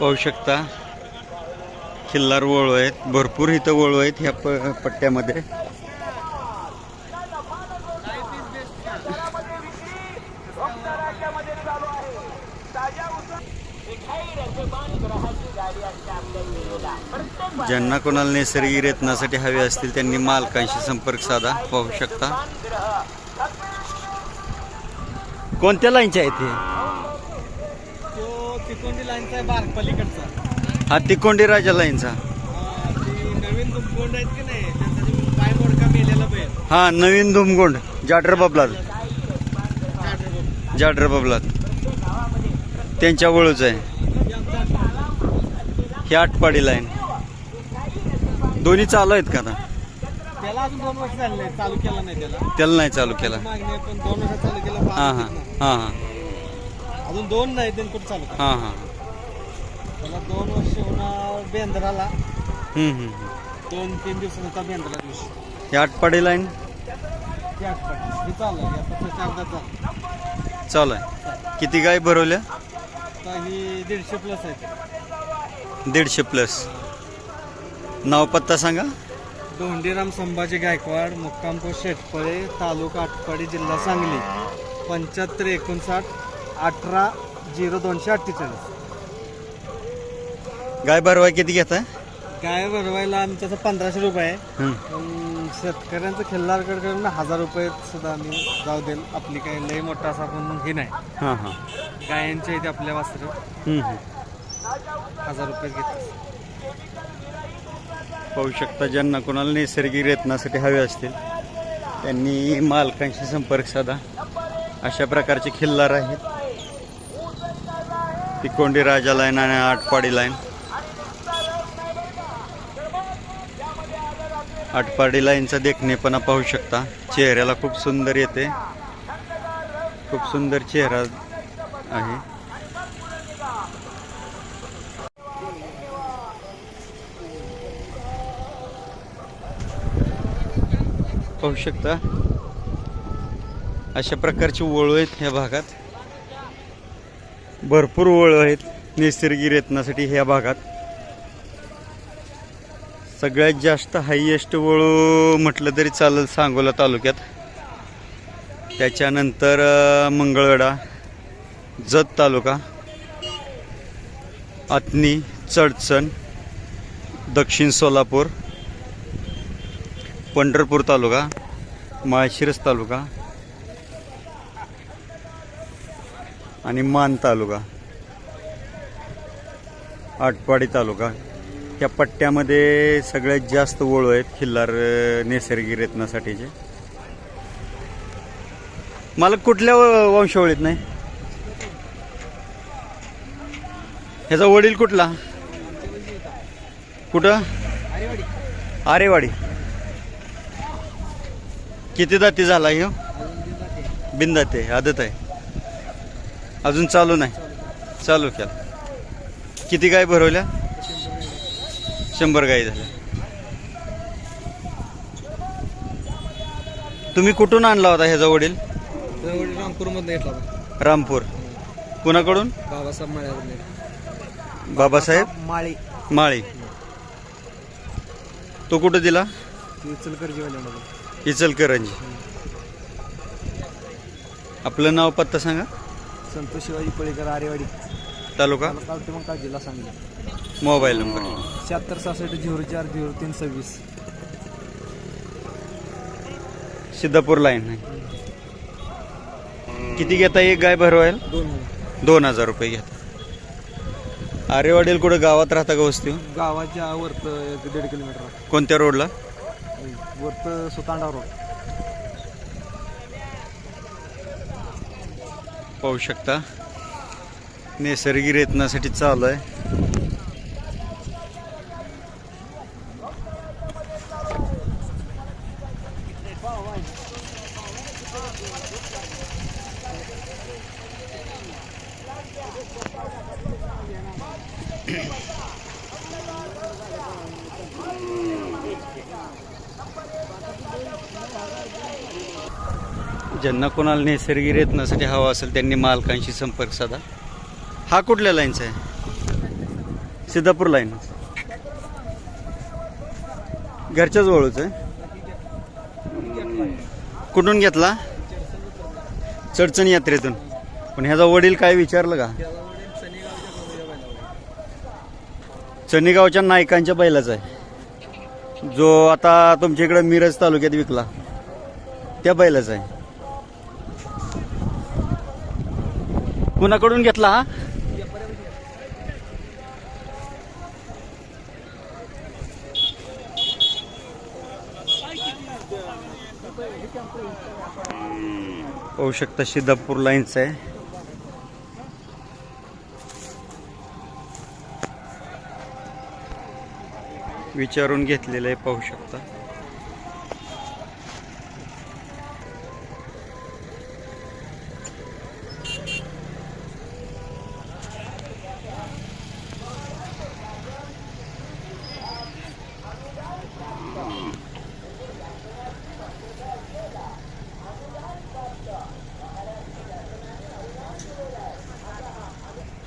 पाहू शकता. खिल्लार वळू आहेत. भरपूर इथं वळू आहेत ह्या प पट्ट्यामध्ये. ज्यांना कोणाला नैसर्गिक रत्नासाठी हवे असतील त्यांनी मालकांशी संपर्क साधा. पाहू शकता. कोणत्या लाईनच्या आहेत हे? तो तिकोंडी लाईनचा आहे बार पलीकडचा. हा तिकोंडी राजा लाईनचा हा, ती नवीन कोंड आहेत की नाही त्यांचा पाय मोडका मेलेला बैल हा नवीन धुमगोंड जाडर बबलात. जाडर बबलात. त्यांच्या वळूच आहे. ही आटपाडी लाईन दोन्ही चालू आहेत का आता? त्याला अजून दोन वर्ष झाले नाही चालू केला नाही त्याला. त्याला नाही चालू केला. मागणी आहे, पण दोन वर्ष चालू केला हां हां हां हां. अजून दोन नाही कुठं चालू हां हां त्याला दोन वर्ष होणार बेंद्राला. हम्म, हम्म, हम्म. दोन तीन दिवसाचा होता बेंद्रा दिवशी ही आटपाडी लाईन ती आठवण हे चालू आहे. आता चालू चालू आहे. किती गाय भरवल्या? आता ही दीडशे प्लस आहे. दीडशे प्लस नाव पत्ता सांगा. दोंडीराम संभाजी गायकवाड मुक्कामपूर शेटपळे तालुका आटपाडी जिल्हा सांगली. पंच्याहत्तर एकोणसाठ अठरा झिरो दोनशे अठ्ठेचाळीस. गाय भरवाय किती घेताय? गाय भरवायला आमचं असं पंधराशे रुपये आहे. हम्म. पण शेतकऱ्यांचं हजार रुपये सुद्धा आम्ही जाऊ देईल. आपली काही लय मोठा असा पण हे नाही. हां हां. गायांच्या इथे आपल्या वासरं. हजार रुपये घेतात. पाहू शकता ज्यांना कोणाला नैसर्गिक रेतनासाठी हवे असतील त्यांनी मालकांशी संपर्क साधा. अशा प्रकारचे खिल्लार आहेत. तिकोंडी राजा लाईन आणि आटपाडी लाईन. आटपाडी लाईनचा देखणेपणा पाहू शकता. चेहऱ्याला खूप सुंदर येते. खूप सुंदर चेहरा आहे. पाहू शकता. अशा प्रकारची वळू आहेत ह्या भागात. भरपूर वळू आहेत नैसर्गिक रेतनासाठी ह्या भागात. सगळ्यात जास्त हायएस्ट वळू म्हटलं तरी चालेल सांगोला तालुक्यात. त्याच्यानंतर अं, मंगळवेढा जत तालुका आतनी चडचण दक्षिण सोलापूर पंढरपूर तालुका माळशिरस तालुका आणि मान तालुका. आटपाडी तालुका. त्या पट्ट्यामध्ये सगळ्यात जास्त वळू आहेत खिल्लार नैसर्गिक रत्नासाठीचे. मला कुठल्या व- वंशावळीत नाही? ह्याचा वडील कुठला? कुठं? आरेवाडी. किती दाती झाला ह्यो? बिंदाते आदत आहे. अजून चालू नाही. चालू केला. किती गाय भरवल्या? शंभर गायी झाल्या. तुम्ही कुठून आणला होता ह्याचा वडील? रामपूरमध्ये घेतला होता रामपूर. कुणाकडून? बाबासाहेब? बाबासाहेब माळी. माळी. तो कुठं दिला? इचलकरंजी. आपलं नाव पत्ता सांगा. संतोष शिवाजी पळेकर आरेवाडी. तालुका? तालुका जिल्हा सांगली मोबाईल नंबर. शहात्तर सहासष्ट झिरो चार झिरो तीन सव्वीस. सिद्धापूर लाईन आहे. किती घेता एक गाय भरवायला? दोन दोन हजार रुपये घेता. आरेवाडील कुठं गावात राहता का वस्ती? गावाच्या वरत एक दीड किलोमीटर कोणत्या रोडला वरत सुतांडा रोड पाहू शकता. नैसर्गिक रेतनासाठी चालू आहे. ज्यांना कोणाला नैसर्गिक रेतनासाठी हवा असेल त्यांनी मालकांशी संपर्क साधा. हा कुठल्या लाईनचा आहे? सिद्धापूर लाईन घरच्याच जवळच आहे. कुठून घेतला? चडचण यात्रेतून. पण ह्याचा वडील काय विचारलं का? चनीगावच्या नायकांच्या बैलाचा आहे. जो आता तुमच्या इकडे मिरज तालुक्यात विकला त्या बैलाचा आहे. कुणाकडून घेतला. हा पाहू शकता सिद्धापूर लाईन्स आहे. विचारून घेतलेलं आहे पाहू शकता.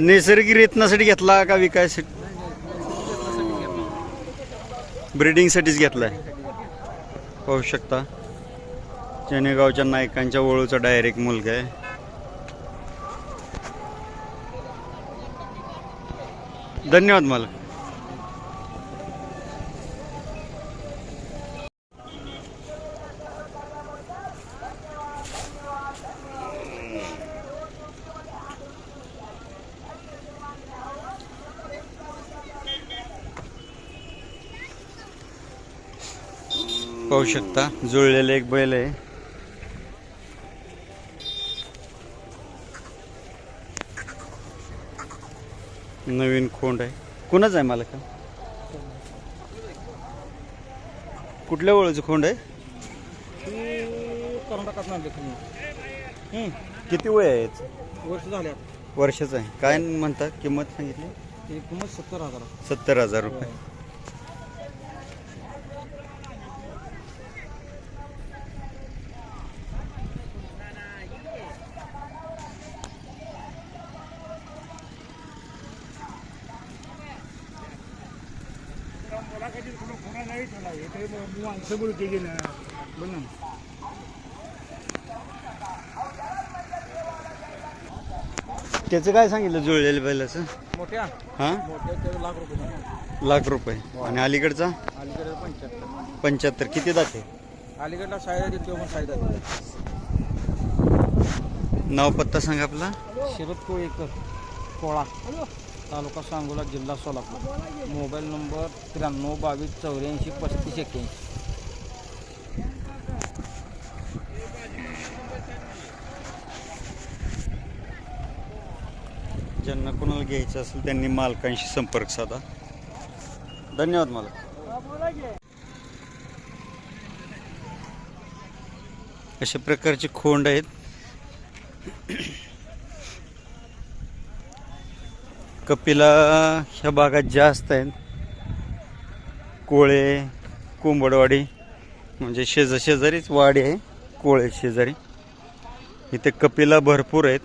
नैसर्गिक रेतनासाठी घेतला का विकायसाठी? ब्रिडिंगसाठीच घेतलाय. पाहू शकता. चेनेगावच्या नायकांच्या ओळूचा डायरेक्ट मुलगा आहे. धन्यवाद मला पाहू शकता. जुळलेलं एक बैल आहे. नवीन खोंड आहे. कुणाच आहे मला का कुठल्या ओळीचं खोंड आहे? कर्नाटकात किती वय आहे याचं? वर्ष झाल्या वर्षाचं आहे. काय म्हणता? किंमत सांगितली? एकूणच सत्तर हजार. सत्तर हजार रुपये. त्याचं काय सांगितलं जुळलेलं बैलाचं? मोठ्या? हां? मोठ्या लाख रुपये. लाख रुपये. आणि अलीकडचा? अलीकडे पंच्याहत्तर. पंच्याहत्तर. किती दाते? अलीकडला सायदा देतो पण सायदा नाव पत्ता सांगा आपला. शरद कोळेकर कोळा तालुका सांगोला जिल्हा सोलापूर. मोबाईल नंबर त्र्याण्णव बावीस चौऱ्याऐंशी पस्तीस एक्क्याऐंशी ज्यांना कोणाला घ्यायचं असेल त्यांनी मालकांशी संपर्क साधा. धन्यवाद मला अशा प्रकारचे खोंड आहेत. कपिला ह्या भागात जास्त आहेत. कोळे कोंबडवाडी म्हणजे शेजा शेजारीच वाडी आहे. कोळे शेजारी. इथे कपिला भरपूर आहेत.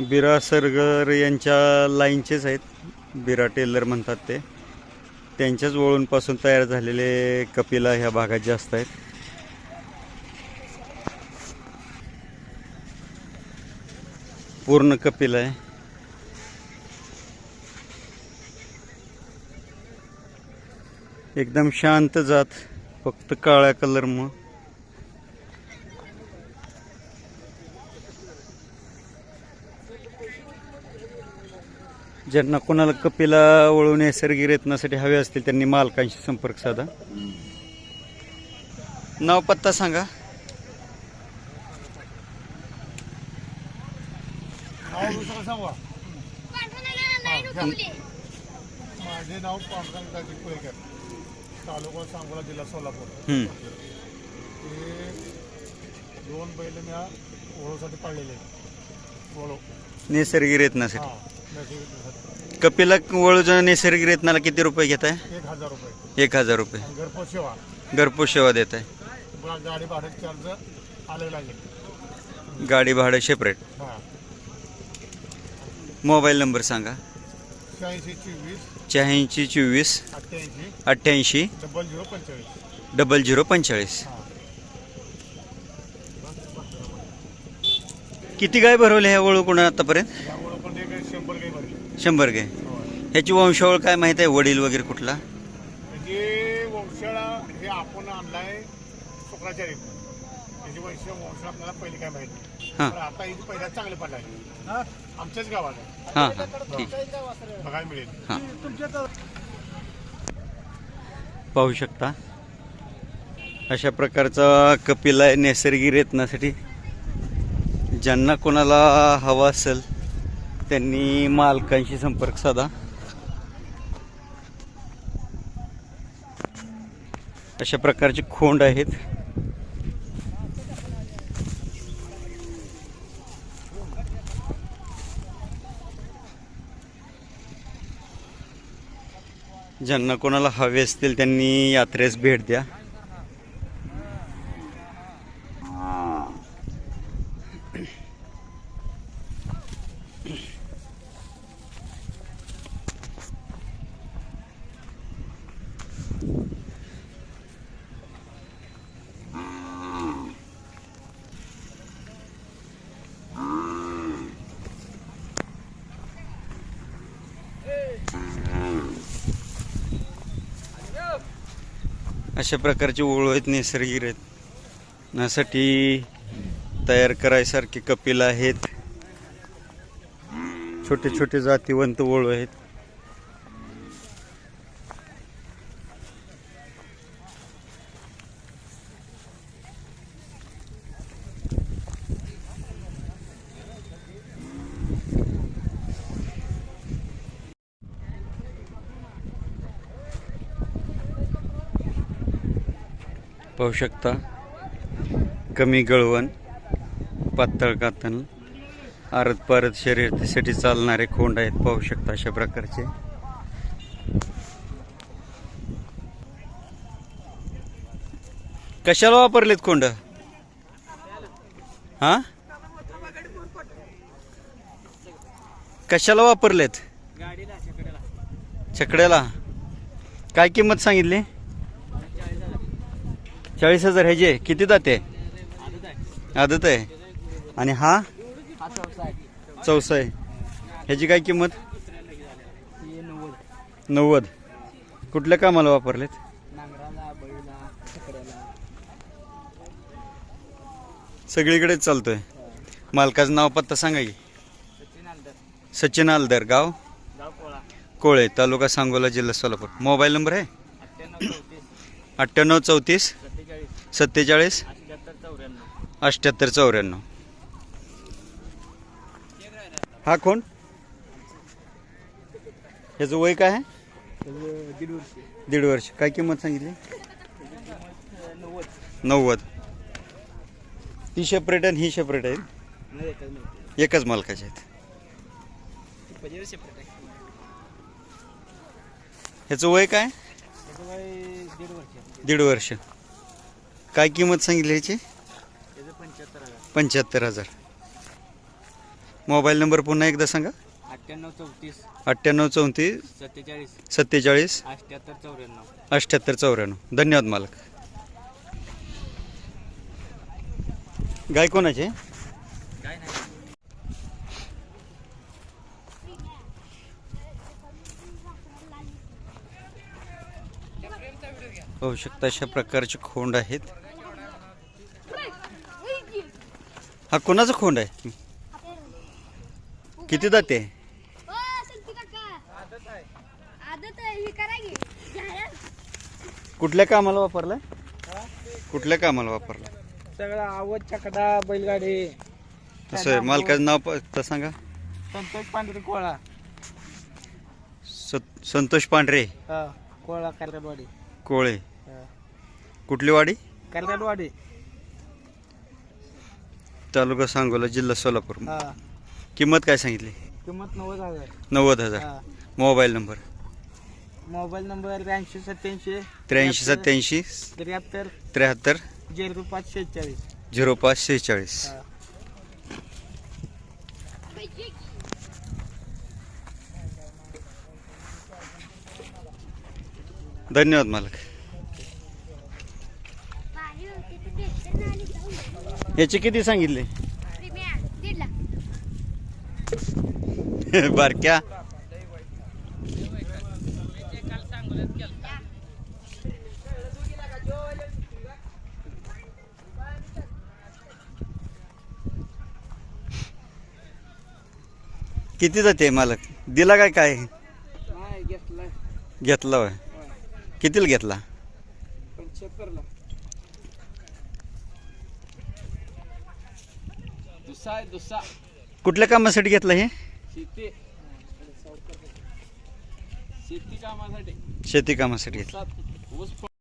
बिरा सरगर यांच्या लाईनचेच आहेत. बिरा टेलर म्हणतात ते. त्यांच्याच वळूंपासून तयार झालेले कपिला ह्या भागात जास्त आहेत. पूर्ण कपिल आहे. एकदम शांत जात फक्त काळ्या कलर मग. ज्यांना कोणाला कपिला वळून नैसर्गिक रत्नासाठी हवे असतील त्यांनी मालकांशी संपर्क साधा. नाव पत्ता सांगा. माझे नाव पांडुरंग दाजी कोळेकर. तालुका सांगोला जिल्हा सोलापूर. हे दोन बैल मी ओळूसाठी पाळलेले ओळू नैसर्गिक रेतनासाठी. कपिला वळूच्या नैसर्गिक रेतनाला किती रुपये घेत आहे? एक हजार रुपये. एक हजार रुपये. घरपोच सेवा. घरपोच सेवा देत आहे. गाडी भाडं चार्ज आले लागेल गाडी भाडं सेपरेट हां. मोबाईल नंबर सांगा. शहाऐंशी चोवीस शहाऐंशी चोवीस अठ्ठ्याऐंशी अठ्ठ्याऐंशी डबल झिरो पंचेचाळीस. डबल झिरो पंचेचाळीस. किती गाय भरवले ह्या ओळखून आतापर्यंत? त्यामुळं पण शंभर काही भरले. शंभर गाय. होय. ह्याची वंशावळ काय माहीत आहे? वडील वगैरे कुठला? म्हणजे वंशाळा हे आपण आणलाय शुक्राचार्य. त्याची वंश वंश आपल्याला पहिले काय माहिती. हां. पण आता ही पहिल्या चांगले आमच्याच हां हां. ठीक बघायला मिळेल. हां. पाहू शकता. अशा प्रकारचा कपिला आहे नैसर्गिक रेतनासाठी ज्यांना कोणाला हवा असेल त्यांनी मालकांशी संपर्क साधा. अशा प्रकारचे खोंड आहेत. ज्यांना कोणाला हवे असतील त्यांनी यात्रेस भेट द्या. अशा प्रकारचे ओळ आहेत नैसर्गिक आहेत. यासाठी तयार करायसारखे कपिल आहेत. छोटे छोटे जातीवंत ओळू आहेत. पाहू शकता. कमी गळवण पातळ कातन आरत पारत शर्यतीसाठी चालणारे खोंड आहेत पाहू शकता अशा प्रकारचे. कशाला वापरलेत खोंड? हा? कशाला वापरलेत? छकड्याला. काय किंमत सांगितली? चाळीस हजार ह्याचे किती जाते आदत आहे. आणि हा? चौसा आहे ह्याची काय किंमत? नव्वद. कुठल्या कामाला वापरलेत? सगळीकडेच चालतोय. मालकाचं नाव पत्ता सांगा की. सचिन आलदर गाव? कोळे तालुका सांगोला जिल्हा सोलापूर. मोबाईल नंबर आहे? अठ्ठ्याण्णव चौतीस. सत्तेचाळीस? अठ्ठ्याहत्तर चौऱ्याण्णव. हा कोण? ह्याचं वय काय आहे? दीड वर्ष. काय किंमत सांगितली? नव्वद. ती शेपरेट आणि ही शेपरेट आहे एकच मालकाचे आहेत. ह्याचं वय काय? दीड वर्ष. काय किंमत सांगितली ह्याची? पंच्याहत्तर हजार. मोबाईल नंबर पुन्हा एकदा सांगा. अठ्ठ्याण्णव चौतीस. अठ्ठ्याण्णव चौतीस. सत्तेचाळीस. सत्तेचाळीस. अठ्ठ्याहत्तर चौऱ्याण्णव. अठ्ठ्याहत्तर चौऱ्याण्णव. धन्यवाद मालक. गाय कोणाचे? पाहू शकता अशा प्रकारचे खोंड आहेत. हा कोणाचा खोंड आहे? किती ही जाहिरात. कुठल्या कामाला वापरलाय? कुठल्या कामाला वापरला सगळं आवड चकडा बैलगाडी. असं आहे मालकाचं नाव प- सांगा. संतोष पांढरे कोळा. सत- संतोष पांढरे. हा कोळा करगडवाडी कोळे. कुठली वाडी? कर्नालवाडी तालुका सांगोला जिल्हा सोलापूर. किंमत काय सांगितली? किंमत नव्वद हजार. नव्वद हजार. Mobile number? मोबाईल नंबर ब्याऐंशी सत्याऐंशी. त्र्याऐंशी सत्याऐंशी त्र्याहत्तर. त्र्याहत्तर. झिरो पाच शेहेचाळीस. झिरो पाच शेहेचाळीस. धन्यवाद मालक. जाऊन याचे किती सांगितले? बारक्या? किती जाते मालक? दिला काय काय? घेतला होय. कितीला घेतला? पंच्याहत्तरला. आहे कुठल्या कामासाठी घेतला हे? शेती शेती कामासाठी. शेती कामासाठी घेतला. ऊस